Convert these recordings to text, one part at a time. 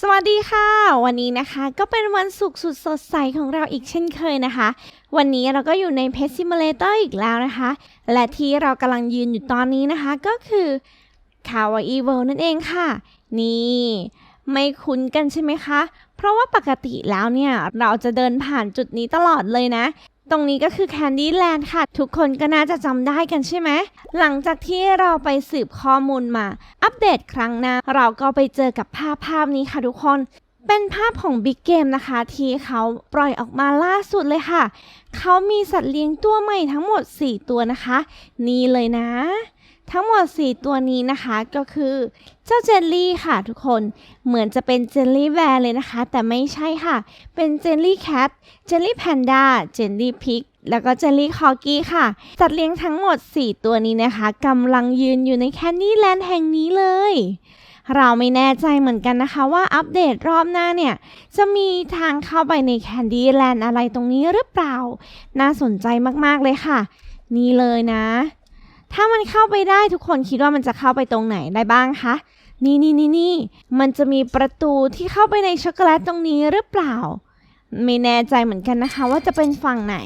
สวัสดีค่ะ วันนี้นะคะก็เป็นวันศุกร์สุดสดใสของเราอีกเช่นเคยนะคะ วันนี้เราก็อยู่ใน Pet Simulator อีกแล้วนะคะ และที่เรากำลังยืนอยู่ตอนนี้นะคะ ก็คือ Kawaii World นั่นเองค่ะ นี่ ไม่คุ้นกันใช่ไหมคะ เพราะว่าปกติแล้วเนี่ย เราจะเดินผ่านจุดนี้ตลอดเลยนะ ตรงนี้ก็คือแคนดี้แลนด์ค่ะ ทุกคนก็น่าจะจำได้กันใช่ไหม หลังจากที่เราไปสืบข้อมูลมา อัปเดตครั้งหน้า เราก็ไปเจอกับภาพภาพนี้ค่ะทุกคน เป็นภาพของ Big Game นะคะ ที่เขาปล่อยออกมาล่าสุดเลยค่ะ เขามีสัตว์เลี้ยงตัวใหม่ทั้งหมด 4 ตัวนะคะ นี่เลยนะ ทั้งหมด 4 ตัวนี้นะคะก็คือเจ้าเจลลี่ค่ะทุกคนเหมือนจะเป็นเจลลี่แวร์เลยนะคะ แต่ไม่ใช่ค่ะ เป็นเจลลี่แคทเจลลี่แพนด้าเจลลี่พิกแล้วก็เจลลี่คอกี้ค่ะจัดเลี้ยงทั้งหมด 4 ตัวนี้นะคะกำลังยืนอยู่ในแคนดี้แลนด์แห่งนี้เลย เราไม่แน่ใจเหมือนกันนะคะว่าอัปเดตรอบหน้าเนี่ย จะมีทางเข้าไปในแคนดี้แลนด์อะไรตรงนี้หรือเปล่า น่าสนใจมากๆเลยค่ะ นี่เลยนะ ถ้ามันเข้าไปได้ทุกคนคิดว่ามันจะเข้าไปตรงไหนได้บ้างคะ นี่นี่นี่นี่มันจะมีประตูที่เข้าไปในช็อกโกแลตตรงนี้หรือเปล่า ไม่แน่ใจเหมือนกันนะคะว่าจะเป็นฝั่งไหน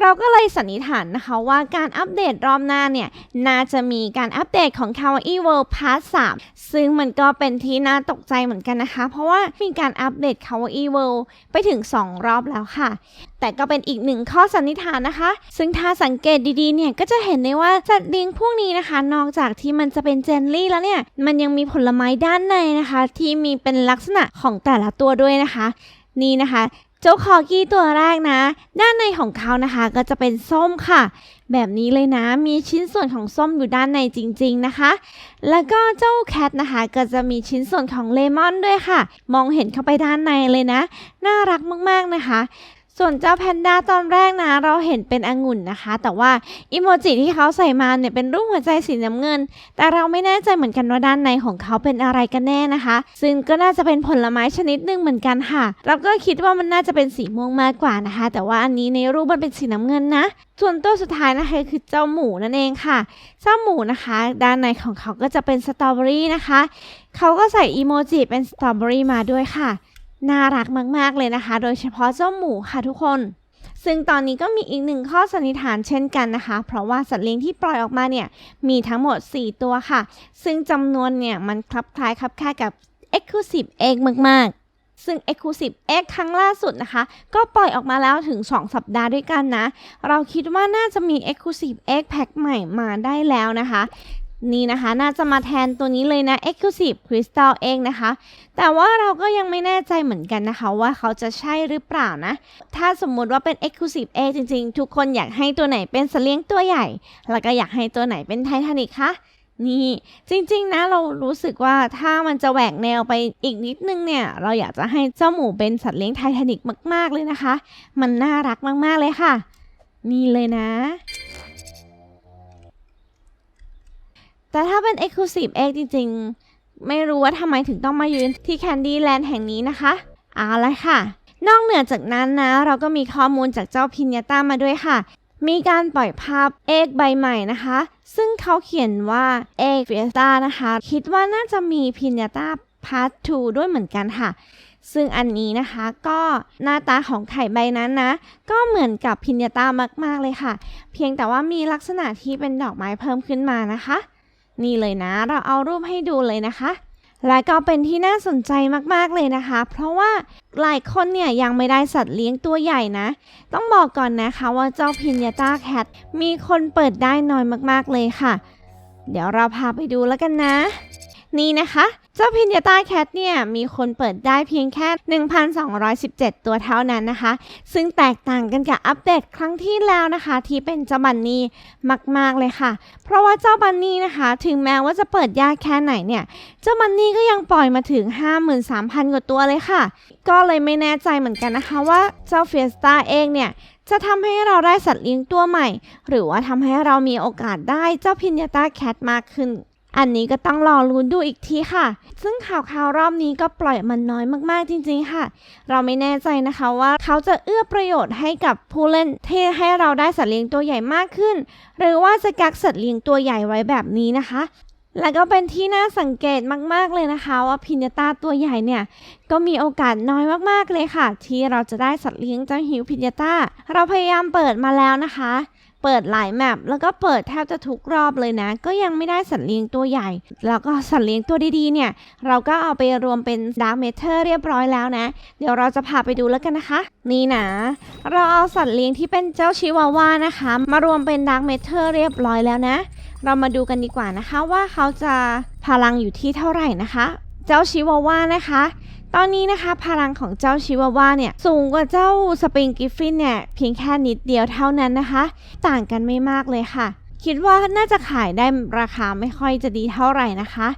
เราก็เลยสันนิษฐานนะคะว่าการอัปเดตรอบหน้าเนี่ย น่าจะมีการอัปเดตของ Kawaii World Part 3 ซึ่งมันก็เป็นที่น่าตกใจเหมือนกันนะคะ เพราะว่ามีการอัปเดต Kawaii World ไปถึง 2 รอบแล้วค่ะ แต่ก็เป็นอีกหนึ่งข้อสันนิษฐานนะคะ ซึ่งถ้าสังเกตดีๆเนี่ย ก็จะเห็นได้ว่าสัตว์เลี้ยงพวกนี้นะคะ นอกจากที่มันจะเป็นเจลลี่แล้วเนี่ย มันยังมีผลไม้ด้านในนะคะ ที่มีเป็นลักษณะของแต่ละตัวด้วยนะคะนี่นะคะ เจ้าคอกี้ตัวแรกนะ ด้านในของเขานะคะก็จะเป็นส้มค่ะ แบบนี้เลยนะมีชิ้นส่วนของส้มอยู่ด้านในจริง ๆนะคะ แล้วก็เจ้าแคทนะคะก็จะมีชิ้นส่วนของเลมอนด้วยค่ะ มองเห็นเข้าไปด้านในเลยนะ น่ารักมากๆนะคะ ส่วนเจ้าแพนด้าตอนแรกนะ เราเห็นเป็นองุ่นนะคะ แต่ว่าอิโมจิที่เขาใส่มาเนี่ยเป็นรูปหัวใจสีน้ำเงิน แต่เราไม่แน่ใจเหมือนกันว่าด้านในของเขาเป็นอะไรกันแน่นะคะ ซึ่งก็น่าจะเป็นผลไม้ชนิดหนึ่งเหมือนกันค่ะ เราก็คิดว่ามันน่าจะเป็นสีม่วงมากกว่านะคะ แต่ว่าอันนี้ในรูปมันเป็นสีน้ำเงินนะ ส่วนตัวสุดท้ายนะคะคือเจ้าหมูนั่นเองค่ะ เจ้าหมูนะคะ ด้านในของเขาก็จะเป็นสตรอเบอรี่นะคะ เขาก็ใส่อีโมจิเป็นสตรอเบอรี่มาด้วยค่ะ น่ารักมาก ๆ เลยนะคะ โดยเฉพาะเจ้าหมูค่ะทุกคน ซึ่งตอนนี้ก็มีอีกหนึ่งข้อสันนิษฐานเช่นกันนะคะ เพราะว่าสัตว์เลี้ยงที่ปล่อยออกมาเนี่ยมีทั้งหมด 4 ตัวค่ะ ซึ่งจำนวนเนี่ยมันคลับคล้ายคลับคล้ายกับ Exclusive Egg มาก ๆซึ่ง Exclusive Egg ครั้งล่าสุดนะคะ ก็ปล่อยออกมาแล้วถึง 2 สัปดาห์ด้วยกันนะ เราคิดว่าน่าจะมี Exclusive Egg Pack ใหม่มาได้แล้วนะคะ นี่นะคะ น่าจะมาแทนตัวนี้เลยนะ Exclusive Crystal Egg นะคะ แต่ว่าเราก็ยังไม่แน่ใจเหมือนกันนะคะ ว่าเขาจะใช่หรือเปล่านะ ถ้าสมมุติว่าเป็น Exclusive X จริงๆ ทุกคนอยากให้ตัวไหนเป็นสัตว์เลี้ยงตัวใหญ่ แล้วก็อยากให้ตัวไหนเป็นไททานิกคะนี่จริงๆนะเรารู้สึกว่าถ้ามันจะแหวกแนวไปอีกนิดนึงเนี่ย เราอยากจะให้เจ้าหมูเป็นสัตว์เลี้ยงไททานิกมากๆเลยนะคะ มันน่ารักมากๆเลยค่ะ นี่เลยนะ แต่ถ้าเป็น Exclusive Egg จริงๆ ไม่รู้ว่าทำไมถึงต้องมายืนที่ Candyland แห่งนี้นะคะ เอาละค่ะ นอกเหนือจากนั้นนะ เราก็มีข้อมูลจากเจ้าพิญญาต้ามาด้วยค่ะ มีการปล่อยภาพเอกใบใหม่นะคะ ซึ่งเขาเขียนว่าเอกเฟียสตานะคะ คิดว่าน่าจะมีพิญญาต้าพาร์ท 2 ด้วยเหมือนกันค่ะ ซึ่งอันนี้นะคะก็หน้าตาของไข่ใบนั้นนะ ก็เหมือนกับพิญญาต้ามาก ๆ เลยค่ะ เพียงแต่ว่ามีลักษณะที่เป็นดอกไม้เพิ่มขึ้นมานะคะ นี่เลยนะ เราเอารูปให้ดูเลยนะคะ และก็เป็นที่น่าสนใจมากๆเลยนะคะ เพราะว่าหลายคนเนี่ยยังไม่ได้สัตว์เลี้ยงตัวใหญ่นะ ต้องบอกก่อนนะคะว่าเจ้าพินยาต้าแคทมีคนเปิดได้น้อยมากๆเลยค่ะ เดี๋ยวเราพาไปดูแล้วกันนะ นี่นะคะ เจ้าพินยาต้าแคทเนี่ย มีคนเปิดได้เพียงแค่ 1,217 ตัวเท่านั้นนะคะ ซึ่งแตกต่างกันกับอัปเดตครั้งที่แล้วนะคะ ที่เป็นเจ้าบันนี่มาก ๆ เลยค่ะ เพราะว่าเจ้าบันนี่นะคะ ถึงแม้ว่าจะเปิดยากแค่ไหนเนี่ย เจ้าบันนี่ก็ยังปล่อยมาถึง 53,000 กว่าตัวเลยค่ะ ก็เลยไม่แน่ใจเหมือนกันนะคะว่าเจ้าเฟียสตาเองเนี่ยจะทำให้เราได้สัตว์เลี้ยงตัวใหม่ หรือว่าทำให้เรามีโอกาสได้เจ้าพินยาต้าแคทมากขึ้น อันนี้ก็ต้องรอลุ้นดูอีกทีค่ะ ซึ่งข่าวข่าวรอบนี้ก็ปล่อยมันน้อยมากๆจริงๆค่ะ เราไม่แน่ใจนะคะว่าเขาจะเอื้อประโยชน์ให้กับผู้เล่นที่ให้เราได้สัตว์เลี้ยงตัวใหญ่มากขึ้น หรือว่าจะกักสัตว์เลี้ยงตัวใหญ่ไว้แบบนี้นะคะแล้วก็เป็นที่น่าสังเกตมากๆเลยนะคะ ว่าพิญญาตาตัวใหญ่เนี่ย ก็มีโอกาสน้อยมากๆเลยค่ะ ที่เราจะได้สัตว์เลี้ยงเจ้าหิวพิญญาตาเราพยายามเปิดมาแล้วนะคะ เปิดหลายแมปแล้วก็เปิดแทบจะทุกรอบเลยนะ ก็ยังไม่ได้สัตว์เลี้ยงตัวใหญ่ แล้วก็สัตว์เลี้ยงตัวดีๆเนี่ย เราก็เอาไปรวมเป็นดาร์เมเทอร์เรียบร้อยแล้วนะ เดี๋ยวเราจะพาไปดูแล้วกันนะคะ นี่นะ เราเอาสัตว์เลี้ยงที่เป็นเจ้าชิวาว่านะคะ มารวมเป็นดาร์เมเทอร์เรียบร้อยแล้วนะ เรามาดูกันดีกว่านะคะว่าเขาจะพลังอยู่ที่เท่าไหร่นะคะ เจ้าชิวาว่านะคะ ตอนนี้นะคะ พลังของเจ้าชิวาว่าเนี่ย สูงกว่าเจ้าสปริงกิฟฟินเนี่ย เพียงแค่นิดเดียวเท่านั้นนะคะ ต่างกันไม่มากเลยค่ะ คิดว่าน่าจะขายได้ราคาไม่ค่อยจะดีเท่าไหร่นะคะ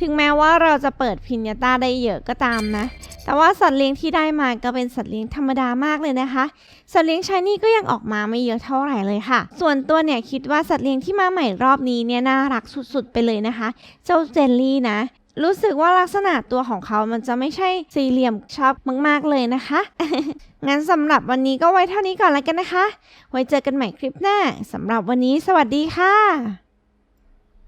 ถึงแม้ว่าเราจะเปิดพินยาต้าได้เยอะก็ตามนะ แต่ว่าสัตว์เลี้ยงที่ได้มาก็เป็นสัตว์เลี้ยงธรรมดามากเลยนะคะ สัตว์เลี้ยงชายนี่ก็ยังออกมาไม่เยอะเท่าไหร่เลยค่ะ ส่วนตัวเนี่ยคิดว่าสัตว์เลี้ยงที่มาใหม่รอบนี้เนี่ยน่ารักสุดๆไปเลยนะคะ เจ้าเจลลี่นะ รู้สึกว่าลักษณะตัวของเขามันจะไม่ใช่สี่เหลี่ยมชอบมาก ๆ เลยนะคะ งั้นสำหรับวันนี้ก็ไว้เท่านี้ก่อนแล้วกันนะคะ ไว้เจอกันใหม่คลิปหน้าสำหรับวันนี้สวัสดีค่ะ